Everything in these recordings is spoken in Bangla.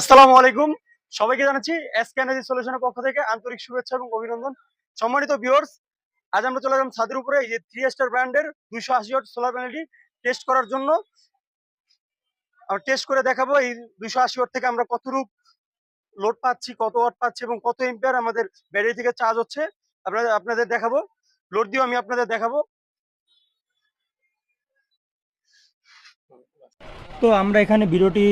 আসসালামু আলাইকুম। সবাইকে জানাচ্ছি এস এনার্জি সলিউশনের পক্ষ থেকে আন্তরিক শুভেচ্ছা এবং অভিনন্দন। সম্মানিত ভিউয়ার্স, আজ আমরা চলে গেলাম ছাদের উপরে, এই যে থ্রি স্টার ব্র্যান্ডের দুইশো আশি ওয়াট সোলার প্যানেলটি টেস্ট করার জন্য। আমরা টেস্ট করে দেখাবো এই দুইশো আশি ওয়াট থেকে আমরা কতটুক লোড পাচ্ছি, কত ওয়াট পাচ্ছি এবং কত এম্পিয়ার আমাদের ব্যাটারি থেকে চার্জ হচ্ছে। আপনাদের আপনাদের দেখাবো। লোড দিয়েও আমি আপনাদের দেখাবো। তো আমরা এখানে ভিডিওটি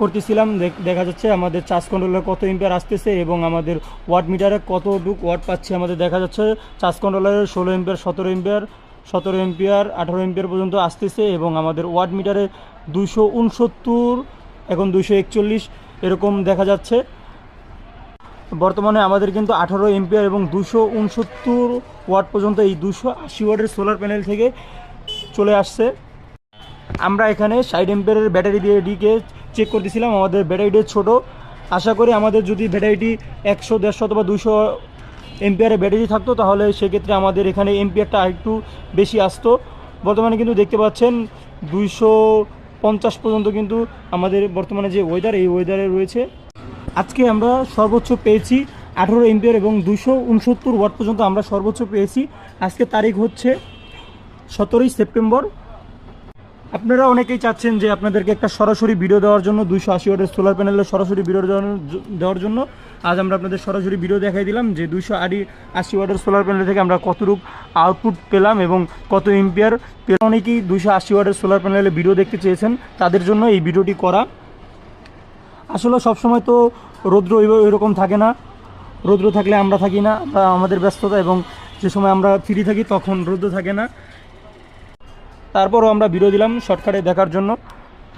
করতেছিলাম, দেখ- যাচ্ছে আমাদের চার্জ কন্ট্রোলার কত এম্পিয়ার আসতেছে এবং আমাদের ওয়াট মিটারে কতটুক ওয়াট পাচ্ছি। আমাদের দেখা যাচ্ছে চার্জ কন্ট্রোলারের ষোলো এম্পিয়ার সতেরো এম্পিয়ার সতেরো এম্পিয়ার আঠারো এম্পিয়ার পর্যন্ত আসতেছে এবং আমাদের ওয়াট মিটারে দুশো উনসত্তর, এখন দুশো একচল্লিশ এরকম দেখা যাচ্ছে। বর্তমানে আমাদের কিন্তু আঠারো এম্পিয়ার এবং দুশো উনসত্তর ওয়াট পর্যন্ত এই দুশো আশি ওয়াটের সোলার প্যানেল থেকে চলে আসছে। আমরা এখানে সাইড এম্পিয়ারের ব্যাটারি দিয়ে ডিকে চেক করতেছিলাম আমাদের ব্যাটারিটি ছোট। আশা করি আমাদের যদি ব্যাটারিটি একশো, দেড়শো অথবা দুশো এম্পিয়ারের ব্যাটারি থাকতো, তাহলে সেক্ষেত্রে আমাদের এখানে এম্পিয়ারটা আরেকটু বেশি আসতো। বর্তমানে কিন্তু দেখতে পাচ্ছেন, দুইশো পঞ্চাশ পর্যন্ত কিন্তু আমাদের বর্তমানে যে ওয়েদার এই ওয়েদারে রয়েছে। আজকে আমরা সর্বোচ্চ পেয়েছি আঠেরো এম্পিয়ার এবং দুশো উনসত্তর ওয়াট পর্যন্ত আমরা সর্বোচ্চ পেয়েছি। আজকে তারিখ হচ্ছে সতেরোই সেপ্টেম্বর। আপনারা অনেকেই চাচ্ছেন যে আপনাদেরকে একটা সরাসরি ভিডিও দেওয়ার জন্য, দুইশো আশি ওয়াটের সোলার প্যানেলের সরাসরি ভিডিও দেওয়ার- জন্য আজ আমরা আপনাদের সরাসরি ভিডিও দেখাই দিলাম যে দুইশো আড়ি আশি ওয়াটের সোলার প্যানেল থেকে আমরা কতটুক আউটপুট পেলাম এবং কত এম্পিয়ার পেলাম। অনেকেই দুইশো আশি ওয়াটের সোলার প্যানেলে ভিডিও দেখতে চেয়েছেন, তাদের জন্য এই ভিডিওটি করা। আসলে সবসময় তো রৌদ্র ওই- ওইরকম থাকে না। রৌদ্র থাকলে আমরা থাকি না আমাদের ব্যস্ততা এবং যে সময় আমরা ফ্রি থাকি তখন রৌদ্র থাকে না। তারপরও আমরা ভিডিও দিলাম শর্টকাটে দেখার জন্য।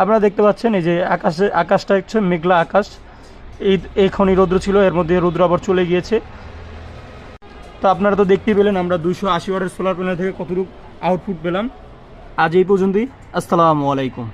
আপনারা দেখতে পাচ্ছেন এই যে আকাশে, আকাশটা হচ্ছে মেঘলা আকাশ। এই এখনই রৌদ্র ছিল, এর মধ্যে রৌদ্র আবার চলে গিয়েছে। তো আপনারা তো দেখতেই পেলেন, আমরা দুশো আশি ওয়াটের সোলার প্যানেল থেকে কতটুকু আউটপুট পেলাম। আজ এই পর্যন্তই, আসসালামু আলাইকুম।